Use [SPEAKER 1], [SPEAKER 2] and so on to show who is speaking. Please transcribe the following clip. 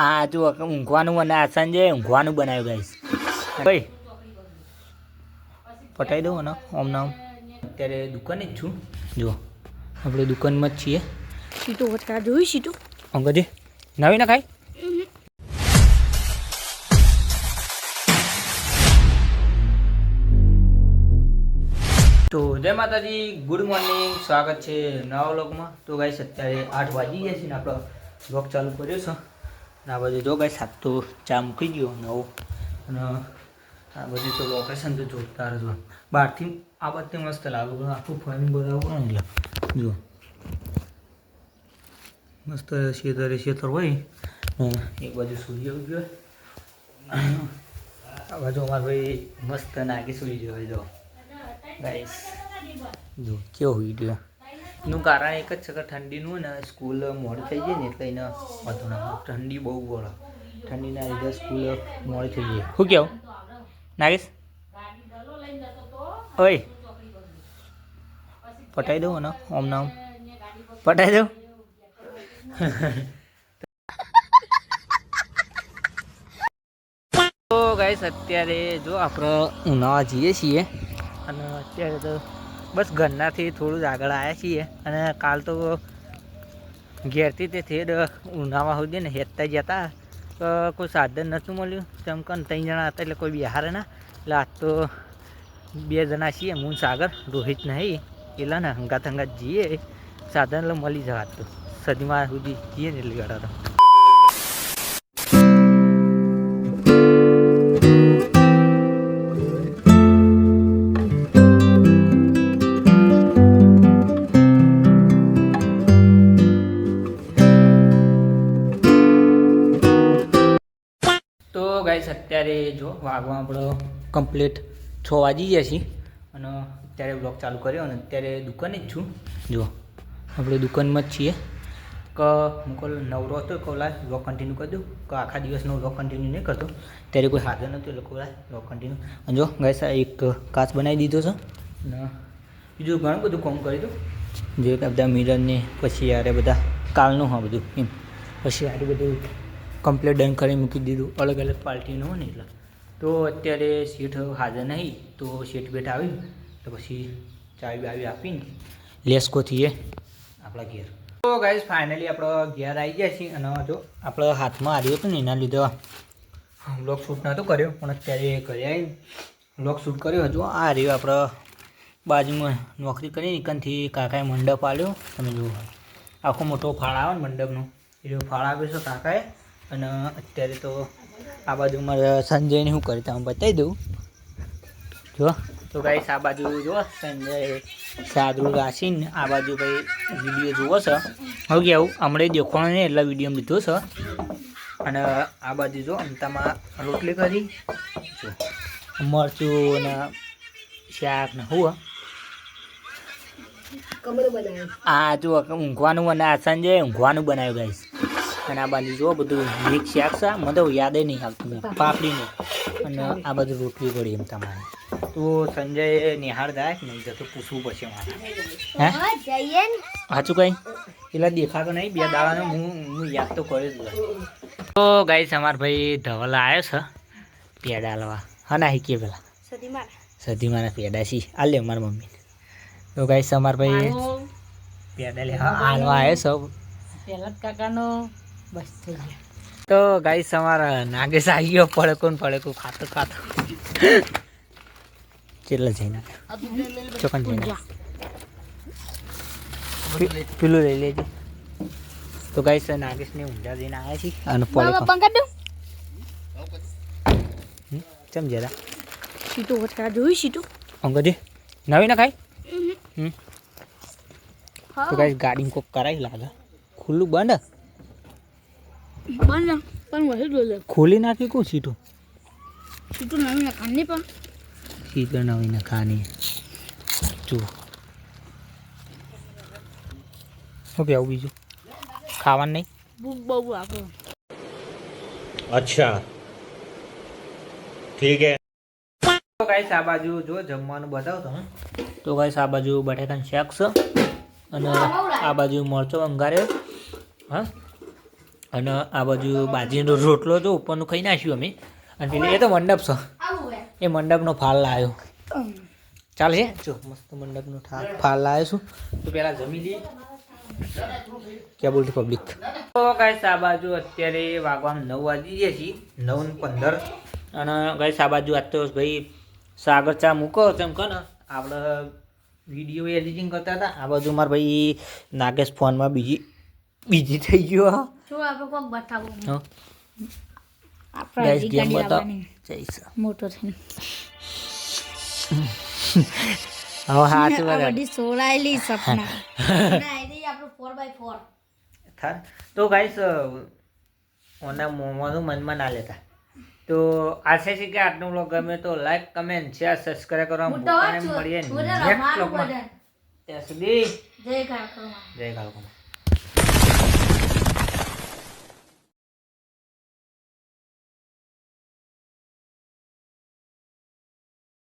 [SPEAKER 1] આ જો ઊંઘવાનું અને આ સાંજે ઊંઘવાનું બનાવ્યું ગાઈસ ભાઈ પટાઈ દઉં ને ઓમ નામ. અત્યારે દુકાને જ છું. જો આપણે દુકાનમાં જ છીએ.
[SPEAKER 2] સીટું વચકા જોયું સીટું?
[SPEAKER 1] અંગજી નવી ના ખાય? તો જય માતાજી ગુડ મોર્નિંગ સ્વાગત છે નવા વ્લોગમાં. તો ગાઈસ અત્યારે આઠ વાગી ગયા છે ને આપણો વ્લોગ ચાલુ કર્યો છે. આ બાજુ જો ગાઈસ સાત તો ચા મૂકી ગયો, નવો. અને આ બધું તો લોકેશન તો જોરદાર જો બહારથી આ બધે મસ્ત લાગે પણ આખું ફરી બધા ને એટલે. જુઓ મસ્ત શેતરે શેતર હોય. એક બાજુ સૂર્ય ઉગ્યો આ બાજુ અમારે ભાઈ મસ્ત નાગી સૂઈ ગયો જો. ગાઈસ, જો, કેવો વીડિયો એનું કારણ એક જ છે કે ઠંડીનું ને સ્કૂલ મોડી થઈ જાય ને એટલે એને વધુ ના ઠંડી બહુ પડે ઠંડીના લીધે સ્કૂલ મોડી થઈ જાય. શું કહેવું નાગેશ? ઓય. પટાઈ દઉં ને ઓમ નામ. પટાઈ દઉં? તો ગાઈસ અત્યારે જો આપણે ઉનાળા જઈએ છીએ. અને અત્યારે તો બસ ઘરનાથી થોડું જ આગળ આવ્યા છીએ અને કાલ તો ઘેરથી તે થેડ ઉનાવા સુધી ને હેતતા જતા કોઈ સાધન નહોતું મળ્યું. તેમ કન ત્રણ જણા હતા એટલે કોઈ બિહાર ના. એટલે આજ તો બે જણા છીએ હું સાગર રોહિત નહીં પેલા ને હંગાત હંગાત જઈએ. સાધન એટલે મળી જવા તો સદીમાં સુધી જઈએ ને એટલે ગળા અત્યારે જો વાગવા આપણો કમ્પ્લીટ છ વાગી ગયા છીએ. અને અત્યારે બ્લોગ ચાલુ કર્યો અને અત્યારે દુકાને જ છું. જો, આપણે દુકાનમાં જ છીએ. કે, હું કહું નવરો હતો કહું લાય બ્લોગ કન્ટિન્યુ કરી દઉં. કે, આખા દિવસનો બ્લોગ કન્ટિન્યુ નહીં કરતો. ત્યારે કોઈ હાજર નહોતું, એટલે કહું લાય બ્લોગ કન્ટિન્યુ અને જો આ એક કાચ બનાવી દીધો છે. અને બીજું ઘણું બધું કામ કરી દઉં. જે બધા મિરરને પછી યારે બધા કાલનું હા બધું, એમ. પછી આટલું બધું કમ્પ્લેટ ડન કરી મૂકી દીધું. અલગ અલગ પાર્ટીનું હોય ને એટલે. તો અત્યારે સીટ હાજર નહીં, તો સીટ બેઠ આવી. તો પછી ચાવી બાવી આપીને લેસ્કોથી એ આપણા ઘેર. તો ગાઈઝ ફાઇનલી આપણો ઘેર આવી ગયા છીએ. અને જો આપણો હાથમાં આવ્યું હતું ને, એના લીધે બ્લોગ શૂટ નહોતો કર્યો, પણ અત્યારે ઘરે આવી બ્લોગ શૂટ કર્યો. હતો આ રહ્યો આપણો બાજુમાં નોકરી કરી નીકળથી કાકાએ મંડપ આવ્યો તમે જુઓ. આખો મોટો ફાળ આવે ને મંડપનો. એ ફાળ આવ્યો છે કાકાએ. અને અત્યારે તો આ બાજુ મારે સંજયને શું કરી તમે બતાવી દઉં. જો તો ગાઈસ આ બાજુ જો સંજય સાદરું ઘાસીને આ બાજુ ભાઈ વીડિયો જુઓ છે. હવે કેવું હમણાં દેખવાનો નહીં એટલા વીડિયો લીધો છે. અને આ બાજુ જો અમતામાં રોટલી કરી. મરચું ને શાક ને હું. આ જો ઊંઘવાનું અને આ સંજય ઊંઘવાનું બનાવ્યું ગાઈસ અને આ બાજુ જો બધું મિક્સ શાક છે મને તો યાદ નહીં આવતું પાપડીનું. અને આ બધું રોટલી પડી એમ તમારે. તો સંજય નિહાળ જાય નહીં જતો પૂછવું પડશે મારે. હે? સાચું કઈ? પેલા દેખાતો નહીં બે દાડાનો હું હું યાદ તો કર્યો જ તો ગાઈસ અમાર ભાઈ ધવલ આવ્યો છે પેડા લવા હા ના કે પેલા? સધીમાના પેડા છી. આ લે મારા મમ્મી. તો ગાઈસ અમાર ભાઈ પેડા લે હા હાલવા આવ્યો છે.
[SPEAKER 2] પેલા કાકાનો બસ થઈ ગયો.
[SPEAKER 1] તો ગાઈસ અમારા નાગેશ આવી ગયો પડકો પડકો ખાતો ખાતો. કેટલા જઈને ચોકન જઈને પેલું લઈ લેજે. તો ગાઈસ નાગેશને ઊંડા જઈને આવ્યા છીએ. અને પડકો. ચમ જરા.
[SPEAKER 2] સીટો વચકા જોયું સીટો?
[SPEAKER 1] અંગજી નવી ના ખાઈ? તો ગાઈસ ગાડી કોક કરાવી લાગે. ખુલ્લું બંધ? ખોલી નાખી કો સીટું?
[SPEAKER 2] સીટું નવી ખાની પણ.
[SPEAKER 1] સીટું નવી ખાની જો. શું કહેવું બીજું? ખાવાનું નહીં?
[SPEAKER 2] ભૂખ બહુ આપો.
[SPEAKER 3] અચ્છા. ઠીક હે.
[SPEAKER 1] તો ગાઈસ આ બાજુ જો જમવાનું બતાવો તમે તો ગાઈસ આ બાજુ બટેકાનું શાક અને આ બાજુ મરચો અંગાર્યો. હા? અને આ બાજુ બાજરીનો રોટલો તો ઉપરનું ખાઈ નાખ્યું અમે. અને પેલી એ તો મંડપ છે. એ મંડપનો ફાલ લાવ્યો ચાલે છે? જો, મસ્ત મંડપનો ફાલ લાવ્યો છું. તો પહેલાં જમી લઈએ. ક્યાં બોલતી પબ્લિક તો ગાઈસ આ બાજુ અત્યારે વાગવામાં નવ વાગી ગયા છીએ, નવ ને પંદર. અને ગાઈસ આ બાજુ આજ તો ભાઈ સાગર ચા મૂકો તેમ કહો ને આપણે વીડિયો એડિટિંગ કરતા હતા. આ બાજુ મારા ભાઈ નાગેશ ફોનમાં બીજી બીજી થઈ ગયો.
[SPEAKER 2] જો આપણે કોક બતાવું.
[SPEAKER 1] ગાઈસ ગેમ બતાવ. જઈશ.
[SPEAKER 2] મોટો થઈને
[SPEAKER 1] હવે હાથ
[SPEAKER 2] આ બધી સોળાયેલી સપના. આપણું ફોર બાય ફોર
[SPEAKER 1] થાય તો ગાઈસ ઓના મોમાનું મનમાં ના લેતા. તો આશા છે કે આજનો બ્લોગ ગમે તો લાઈક કમેન્ટ શેર સબસ્ક્રાઈબ કરવા નહીં. મળીએ નેક્સ્ટ.
[SPEAKER 2] બધાને.
[SPEAKER 1] ત્યાં સુધી
[SPEAKER 2] જય કાળકમાં
[SPEAKER 1] જય કાળકોમાં